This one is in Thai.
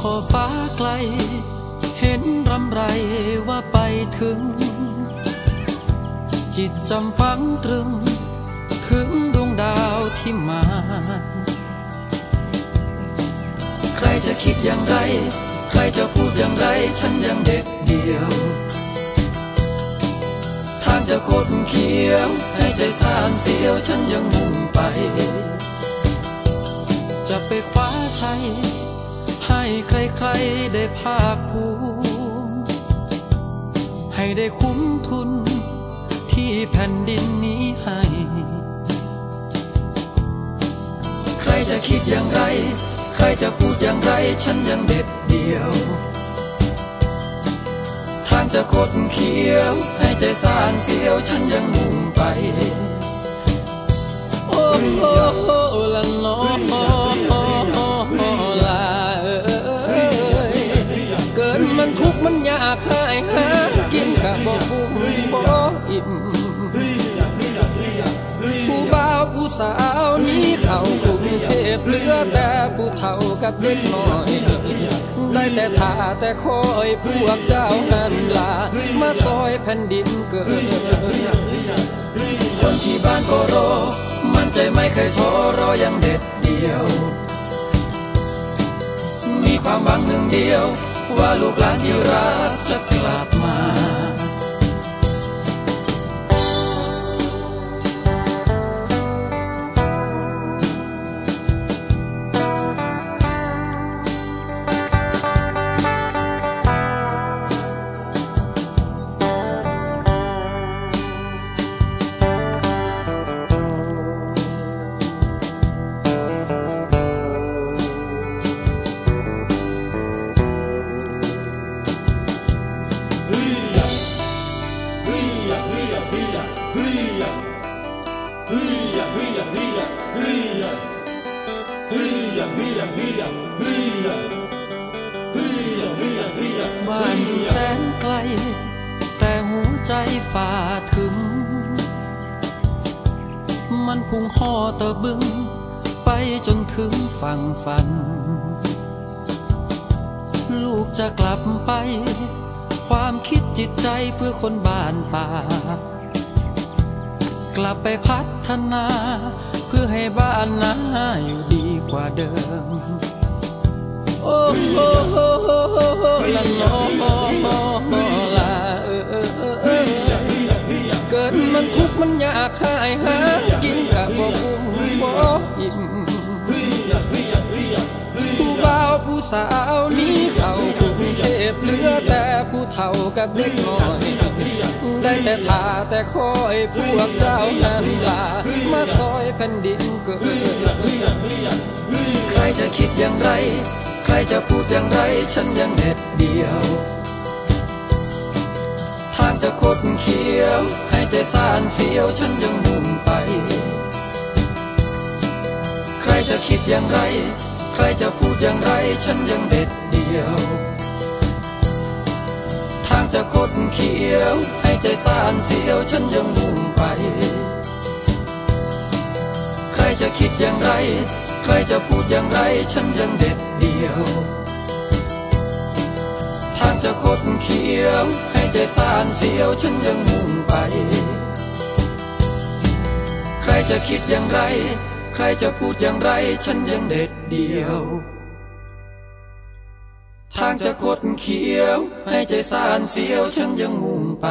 คอฟ้าไกล เห็นรำไรว่าไปถึง จิตจำฝังตรึง ถึงดวงดาวที่มา ใครจะคิดอย่างไร ใครจะพูดอย่างไร ฉันยังเด็กเดียว ทางจะโคดเขียว ให้ใจสานเสียว ฉันยังมุ่ง ภาคภูมิ ให้ได้คุ้มทุนที่แผ่นดินนี้ให้ ใครจะคิดอย่างไร ใครจะพูดอย่างไร ฉันยังเด็ดเดียว ทางจะคดเขียว ให้ใจสานเสียว ฉันยังมุ่งไป โอ้โหละน้อิ่มผู้บ่าวผู้สาวนี้เข้ากรุงเทพเหลือแต่ผู้เฒ่ากับเด็กน้อยได้แต่ท่าแต่คอยพวกเจ้าหันลามาซอยแผ่นดินเกิดคนที่บ้านก็รอมันใจไม่เคยท้อรอยังเด็ดเดียว มีความหวังหนึ่งเดียว ว่าลูกหลานที่ แต่หัวใจฝ่าถึง มันพุ่งห่อตะบึง ไปจนถึงฝั่งฝัน ลูกจะกลับไป ความคิดจิตใจเพื่อคนบ้านป่า กลับไปพัฒนา เพื่อให้บ้านนาอยู่ดีกว่าเดิม โอ้ละน้อลาเออเออเออเกิดมันทุกข์มันยากหายหากินกับบ่คุ้มบ่อิ่มผู้บ่าวผู้สาวนี้เข้ากรุงเทพเหลือแต่ผู้เฒ่ากับเด็กน้อย ได้แต่ทาแต่คอยพวกเจ้านั้นลามาซอยแผ่นดินเกิดใครจะคิดอย่างไร จะพูดอย่างไรฉันยังเด็ดเดียว ทางจะคดเขียวให้ใจสานเสียวฉันยังมุ่งไป ใครจะคิดอย่างไร ใครจะพูดอย่างไรฉันยังเด็ดเดียว ทางจะคดเขียวให้ใจสานเสียวฉันยังมุ่งไป ใครจะคิดอย่างไร ใครจะพูดอย่างไรฉันยังเด็ด ยวทางจะคดเขียว ให้ใจสานเสียวฉันยังมุ่งไป ใครจะคิดอย่างไร ใครจะพูดอย่างไร ฉันยังเด็ดเดียว ทางจะคดเขียว ให้ใจสานเสียวฉันยังมุ่งไป